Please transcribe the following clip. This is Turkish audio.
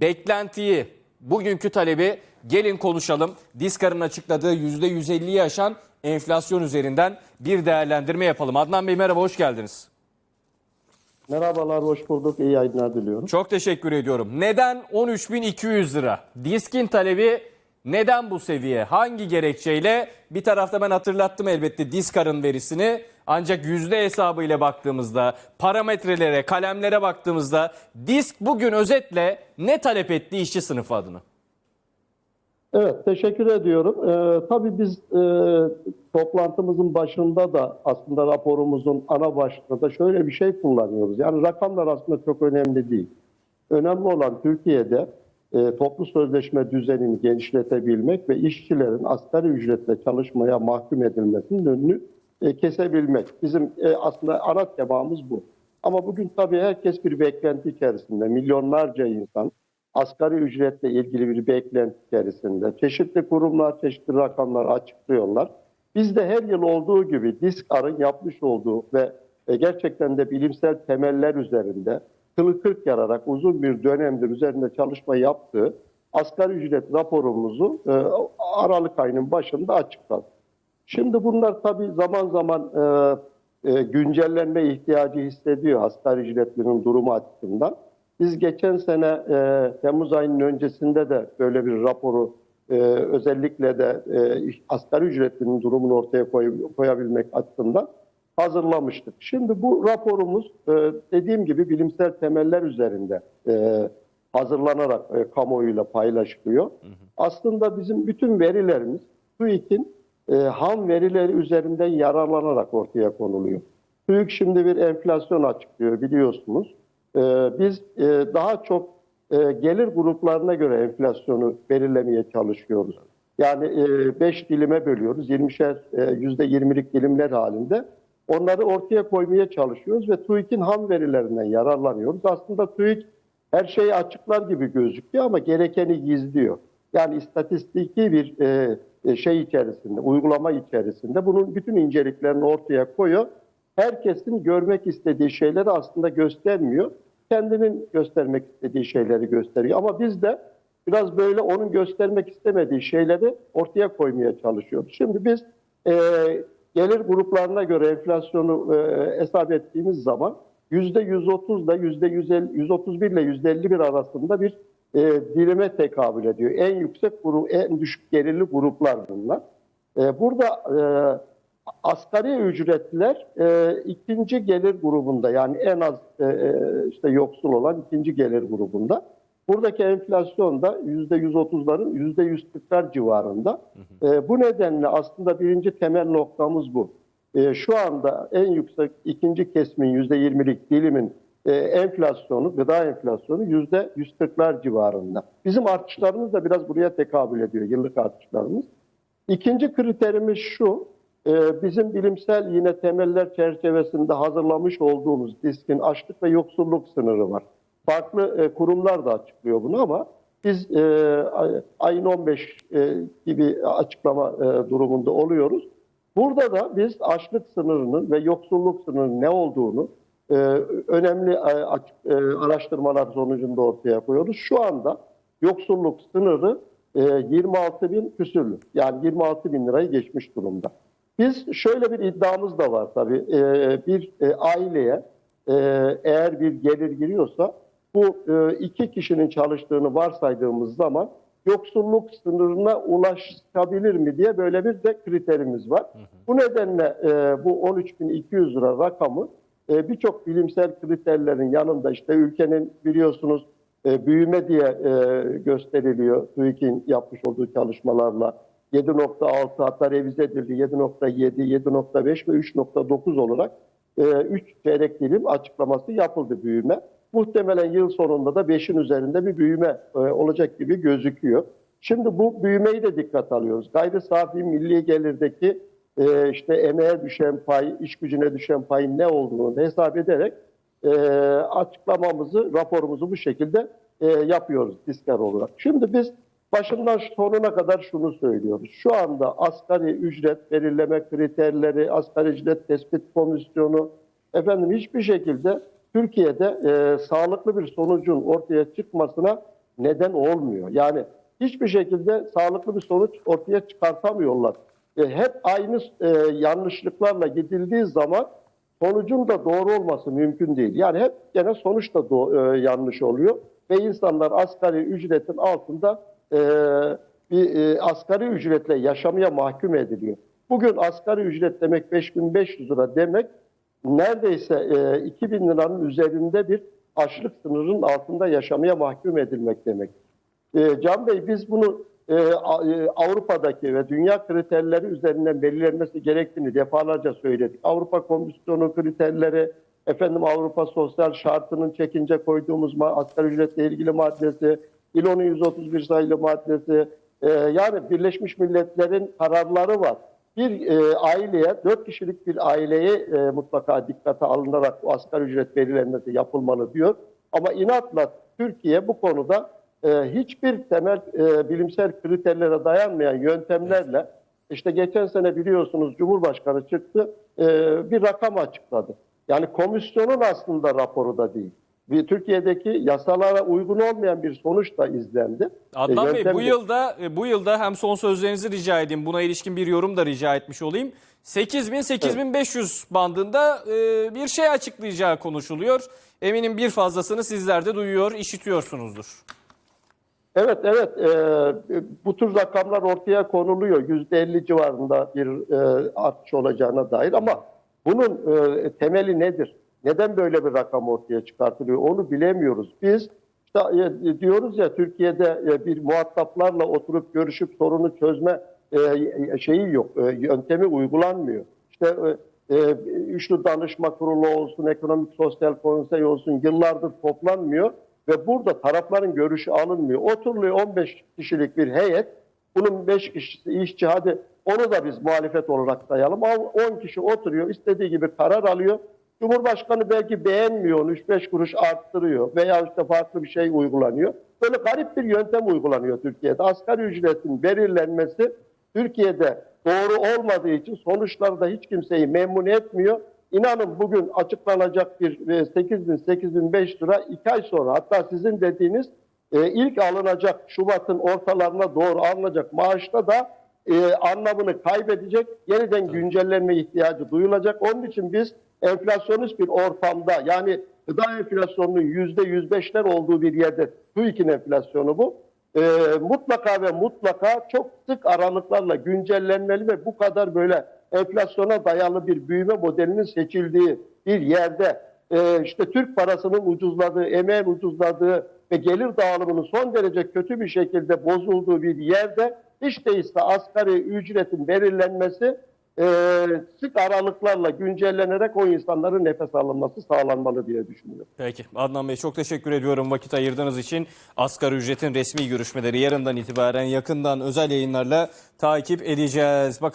beklentiyi, bugünkü talebi gelin konuşalım. Diskar'ın açıkladığı %150'yi aşan enflasyon üzerinden bir değerlendirme yapalım. Adnan Bey merhaba, hoş geldiniz. Merhabalar, hoş bulduk. İyi yayınlar diliyorum. Çok teşekkür ediyorum. Neden 13.200 lira? Diskin talebi neden bu seviye? Hangi gerekçeyle? Bir tarafta ben hatırlattım elbette Diskar'ın verisini. Ancak yüzde hesabıyla baktığımızda, parametrelere, kalemlere baktığımızda Disk bugün özetle ne talep etti işçi sınıfı adına? Evet, teşekkür ediyorum. Ee, tabii biz e, toplantımızın başında da aslında raporumuzun ana başlığında da şöyle bir şey kullanıyoruz. Yani rakamlar aslında çok önemli değil. Önemli olan Türkiye'de e, toplu sözleşme düzenini genişletebilmek ve işçilerin asgari ücretle çalışmaya mahkum edilmesinin önünü e, kesebilmek. Bizim e, aslında ana temamız bu. Ama bugün tabii herkes bir beklenti içerisinde. Milyonlarca insan asgari ücretle ilgili bir beklenti içerisinde. Çeşitli kurumlar çeşitli rakamlar açıklıyorlar. Biz de her yıl olduğu gibi DİSKAR'ın yapmış olduğu ve e, gerçekten de bilimsel temeller üzerinde kılı kırk yararak uzun bir dönemdir üzerinde çalışma yaptığı asgari ücret raporumuzu e, Aralık ayının başında açıkladı. Şimdi bunlar tabii zaman zaman e, e, güncellenme ihtiyacı hissediyor asgari ücretlinin durumu açısından. Biz geçen sene e, Temmuz ayının öncesinde de böyle bir raporu e, özellikle de e, asgari ücretlinin durumunu ortaya koy, koyabilmek açısından hazırlamıştık. Şimdi bu raporumuz e, dediğim gibi bilimsel temeller üzerinde e, hazırlanarak e, kamuoyuyla paylaşılıyor. Aslında bizim bütün verilerimiz TÜİK'in e, ham verileri üzerinden yararlanarak ortaya konuluyor. TÜİK şimdi bir enflasyon açıklıyor biliyorsunuz. Ee, biz e, daha çok e, gelir gruplarına göre enflasyonu belirlemeye çalışıyoruz. Yani 5 dilime bölüyoruz. 20'şer %20'lik dilimler halinde. Onları ortaya koymaya çalışıyoruz ve TÜİK'in ham verilerinden yararlanıyoruz. Aslında TÜİK her şeyi açıklar gibi gözüküyor ama gerekeni gizliyor. Yani istatistiki bir e, şey içerisinde, uygulama içerisinde bunun bütün inceliklerini ortaya koyuyor. Herkesin görmek istediği şeyleri aslında göstermiyor kendinin göstermek istediği şeyleri gösteriyor. Ama biz de biraz böyle onun göstermek istemediği şeyleri ortaya koymaya çalışıyoruz. Şimdi biz e, gelir gruplarına göre enflasyonu e, hesap ettiğimiz zaman %130 ile %150, 131 ile %51 arasında bir e, dilime tekabül ediyor. En yüksek grup, en düşük gelirli gruplar bunlar. E, burada e, asgari ücretliler e, ikinci gelir grubunda yani en az e, e, işte yoksul olan ikinci gelir grubunda. Buradaki enflasyon da %130'ların %140'lar civarında. E, bu nedenle aslında birinci temel noktamız bu. E, şu anda en yüksek ikinci kesimin %20'lik dilimin e, enflasyonu, gıda enflasyonu %140'lar civarında. Bizim artışlarımız da biraz buraya tekabül ediyor, yıllık artışlarımız. İkinci kriterimiz şu, ee, bizim bilimsel yine temeller çerçevesinde hazırlamış olduğumuz diskin açlık ve yoksulluk sınırı var. Farklı e, kurumlar da açıklıyor bunu ama biz e, ayın 15 e, gibi açıklama durumunda oluyoruz. Burada da biz açlık sınırının ve yoksulluk sınırının ne olduğunu önemli araştırmalar sonucunda ortaya koyuyoruz. Şu anda yoksulluk sınırı 26 bin küsürlü yani 26 bin lirayı geçmiş durumda. Biz şöyle bir iddiamız da var tabii. Ee, bir e, aileye e, eğer bir gelir giriyorsa bu e, iki kişinin çalıştığını varsaydığımız zaman yoksulluk sınırına ulaşabilir mi diye böyle bir de kriterimiz var. Hı hı. Bu nedenle e, bu 13.200 lira rakamı e, birçok bilimsel kriterlerin yanında işte ülkenin biliyorsunuz e, büyüme diye e, gösteriliyor TÜİK'in yapmış olduğu çalışmalarla 7.6 hatta revize edildi 7.7, 7.5 ve 3.9 olarak 3 e, çeyrek dilim açıklaması yapıldı büyüme. Muhtemelen yıl sonunda da 5'in üzerinde bir büyüme e, olacak gibi gözüküyor. Şimdi bu büyümeyi de dikkat alıyoruz. Gayri safi milli gelirdeki e, işte emeğe düşen pay, iş gücüne düşen payın ne olduğunu hesap ederek açıklamamızı, raporumuzu bu şekilde yapıyoruz disker olarak. Şimdi biz başından sonuna kadar şunu söylüyoruz. Şu anda asgari ücret belirleme kriterleri, asgari ücret tespit komisyonu, efendim hiçbir şekilde Türkiye'de e, sağlıklı bir sonucun ortaya çıkmasına neden olmuyor. Yani hiçbir şekilde sağlıklı bir sonuç ortaya çıkartamıyorlar. E, hep aynı e, yanlışlıklarla gidildiği zaman sonucun da doğru olması mümkün değil. Yani hep gene sonuç da do- e, yanlış oluyor ve insanlar asgari ücretin altında e, bir e, asgari ücretle yaşamaya mahkum ediliyor. Bugün asgari ücret demek 5500 lira demek neredeyse e, 2000 liranın üzerinde bir açlık sınırının altında yaşamaya mahkum edilmek demek. E, Can Bey biz bunu e, e, Avrupa'daki ve dünya kriterleri üzerinden belirlenmesi gerektiğini defalarca söyledik. Avrupa Komisyonu kriterleri, efendim Avrupa Sosyal Şartı'nın çekince koyduğumuz asgari ücretle ilgili maddesi, İLO'nun 131 sayılı maddesi, e, yani Birleşmiş Milletler'in kararları var. Bir e, aileye, dört kişilik bir aileye e, mutlaka dikkate alınarak bu asgari ücret belirlenmesi yapılmalı diyor. Ama inatla Türkiye bu konuda e, hiçbir temel e, bilimsel kriterlere dayanmayan yöntemlerle işte geçen sene biliyorsunuz Cumhurbaşkanı çıktı e, bir rakam açıkladı. Yani komisyonun aslında raporu da değil. Bir Türkiye'deki yasalara uygun olmayan bir sonuç da izlendi. Adnan E, Bey bu de- yılda e, bu yılda hem son sözlerinizi rica edeyim. Buna ilişkin bir yorum da rica etmiş olayım. 8000 8500 bandında e, bir şey açıklayacağı konuşuluyor. Eminim bir fazlasını sizler de duyuyor, işitiyorsunuzdur. Evet evet e, bu tür rakamlar ortaya konuluyor. %50 civarında bir e, artış olacağına dair ama bunun e, temeli nedir? Neden böyle bir rakam ortaya çıkartılıyor onu bilemiyoruz. Biz işte, e, diyoruz ya Türkiye'de e, bir muhataplarla oturup görüşüp sorunu çözme e, şeyi yok, e, yöntemi uygulanmıyor. İşte e, e, üçlü danışma kurulu olsun, ekonomik sosyal konsey olsun yıllardır toplanmıyor ve burada tarafların görüşü alınmıyor. Oturuluyor 15 kişilik bir heyet. Bunun 5 kişisi işçi hadi onu da biz muhalefet olarak sayalım. Al- 10 kişi oturuyor istediği gibi karar alıyor. Cumhurbaşkanı belki beğenmiyor onu 3-5 kuruş arttırıyor veya işte farklı bir şey uygulanıyor. Böyle garip bir yöntem uygulanıyor Türkiye'de. Asgari ücretin belirlenmesi Türkiye'de doğru olmadığı için sonuçları da hiç kimseyi memnun etmiyor. İnanın bugün açıklanacak bir e, 8 bin 8 bin 5 lira 2 ay sonra hatta sizin dediğiniz e, ilk alınacak Şubat'ın ortalarına doğru alınacak maaşta da e, anlamını kaybedecek. Yeniden güncellenme ihtiyacı duyulacak. Onun için biz enflasyonist bir ortamda yani gıda enflasyonunun yüzde yüz beşler olduğu bir yerde TÜİK'in enflasyonu bu. E, mutlaka ve mutlaka çok sık aralıklarla güncellenmeli ve bu kadar böyle enflasyona dayalı bir büyüme modelinin seçildiği bir yerde e, işte Türk parasının ucuzladığı, emeğin ucuzladığı ve gelir dağılımının son derece kötü bir şekilde bozulduğu bir yerde hiç değilse asgari ücretin belirlenmesi e, sık aralıklarla güncellenerek o insanların nefes alınması sağlanmalı diye düşünüyorum. Peki Adnan Bey çok teşekkür ediyorum vakit ayırdığınız için. Asgari ücretin resmi görüşmeleri yarından itibaren yakından özel yayınlarla takip edeceğiz. Bakalım